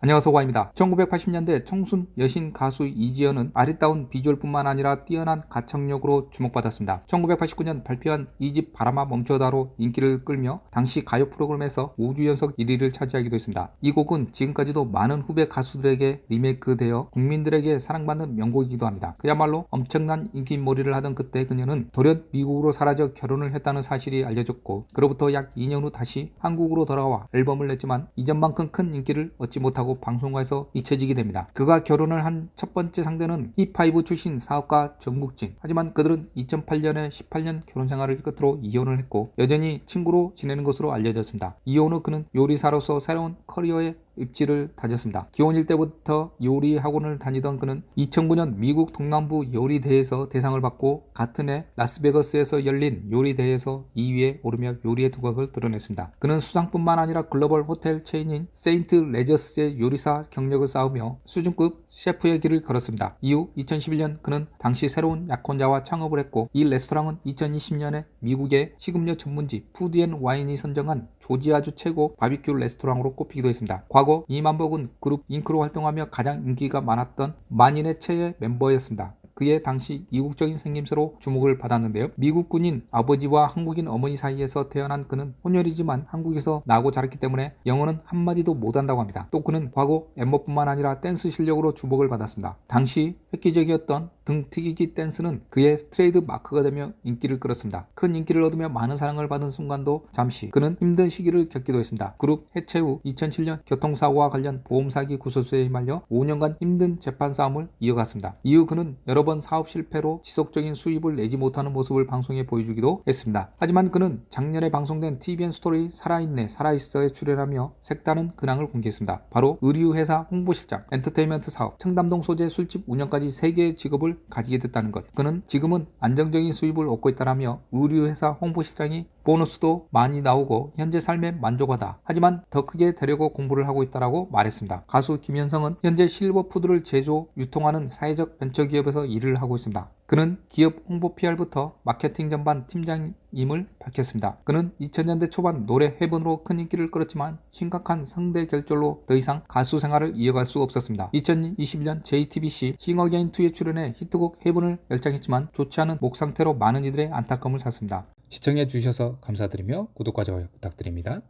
안녕하세요 와입니다. 1980년대 청순 여신 가수 이지연은 아리따운 비주얼뿐만 아니라 뛰어난 가창력으로 주목받았습니다. 1989년 발표한 2집 바람아 멈춰다로 인기를 끌며 당시 가요 프로그램에서 5주 연속 1위를 차지하기도 했습니다. 이 곡은 지금까지도 많은 후배 가수들에게 리메이크되어 국민들에게 사랑받는 명곡이기도 합니다. 그야말로 엄청난 인기몰이를 하던 그때 그녀는 돌연 미국으로 사라져 결혼을 했다는 사실이 알려졌고 그로부터 약 2년 후 다시 한국으로 돌아와 앨범을 냈지만 이전만큼 큰 인기를 얻지 못하고 방송과에서 잊혀지게 됩니다. 그가 결혼을 한 첫 번째 상대는 힙하이브 출신 사업가 정국진. 하지만 그들은 2008년에 18년 결혼 생활을 끝으로 이혼을 했고 여전히 친구로 지내는 것으로 알려졌습니다. 이혼 후 그는 요리사로서 새로운 커리어에 입지를 다졌습니다. 기혼일 때부터 요리 학원을 다니던 그는 2009년 미국 동남부 요리 대회에서 대상을 받고 같은 해 라스베거스에서 열린 요리 대회에서 2위에 오르며 요리의 두각을 드러냈습니다. 그는 수상뿐만 아니라 글로벌 호텔 체인인 세인트 레저스의 요리사 경력을 쌓으며 수준급 셰프의 길을 걸었습니다. 이후 2011년 그는 당시 새로운 약혼자와 창업을 했고 이 레스토랑은 2020년에 미국의 식음료 전문지 푸드앤와인이 선정한 조지아주 최고 바비큐 레스토랑으로 꼽히기도 했습니다. 과거 이만복은 그룹 잉크로 활동하며 가장 인기가 많았던 만인의 체의 멤버였습니다. 그의 당시 이국적인 생김새로 주목을 받았는데요. 미국군인 아버지와 한국인 어머니 사이에서 태어난 그는 혼혈이지만 한국에서 나고 자랐기 때문에 영어는 한마디도 못한다고 합니다. 또 그는 과거 엠버뿐만 아니라 댄스 실력으로 주목을 받았습니다. 당시 획기적이었던 등 튀기기 댄스는 그의 트레이드 마크가 되며 인기를 끌었습니다. 큰 인기를 얻으며 많은 사랑을 받은 순간도 잠시 그는 힘든 시기를 겪기도 했습니다. 그룹 해체 후 2007년 교통사고와 관련 보험사기 구설수에 휘말려 5년간 힘든 재판 싸움을 이어갔습니다. 이후 그는 여러 번 사업 실패로 지속적인 수입을 내지 못하는 모습을 방송에 보여주기도 했습니다. 하지만 그는 작년에 방송된 TVN 스토리 살아있네 살아있어에 출연하며 색다른 근황을 공개했습니다. 바로 의류회사 홍보실장, 엔터테인먼트 사업, 청담동 소재 술집 운영까지 3개의 직업을 가지게 됐다는 것. 그는 지금은 안정적인 수입을 얻고 있다라며 의류회사 홍보실장이 보너스도 많이 나오고 현재 삶에 만족하다. 하지만 더 크게 되려고 공부를 하고 있다라고 말했습니다. 가수 김현성은 현재 실버푸드를 제조, 유통하는 사회적 벤처기업에서 일을 하고 있습니다. 그는 기업 홍보 PR부터 마케팅 전반 팀장임을 밝혔습니다. 그는 2000년대 초반 노래 해븐으로 큰 인기를 끌었지만 심각한 상대 결절로 더 이상 가수 생활을 이어갈 수 없었습니다. 2021년 JTBC 싱어게인 2에 출연해 히트곡 해븐을 열창했지만 좋지 않은 목 상태로 많은 이들의 안타까움을 샀습니다. 시청해 주셔서 감사드리며 구독과 좋아요 부탁드립니다.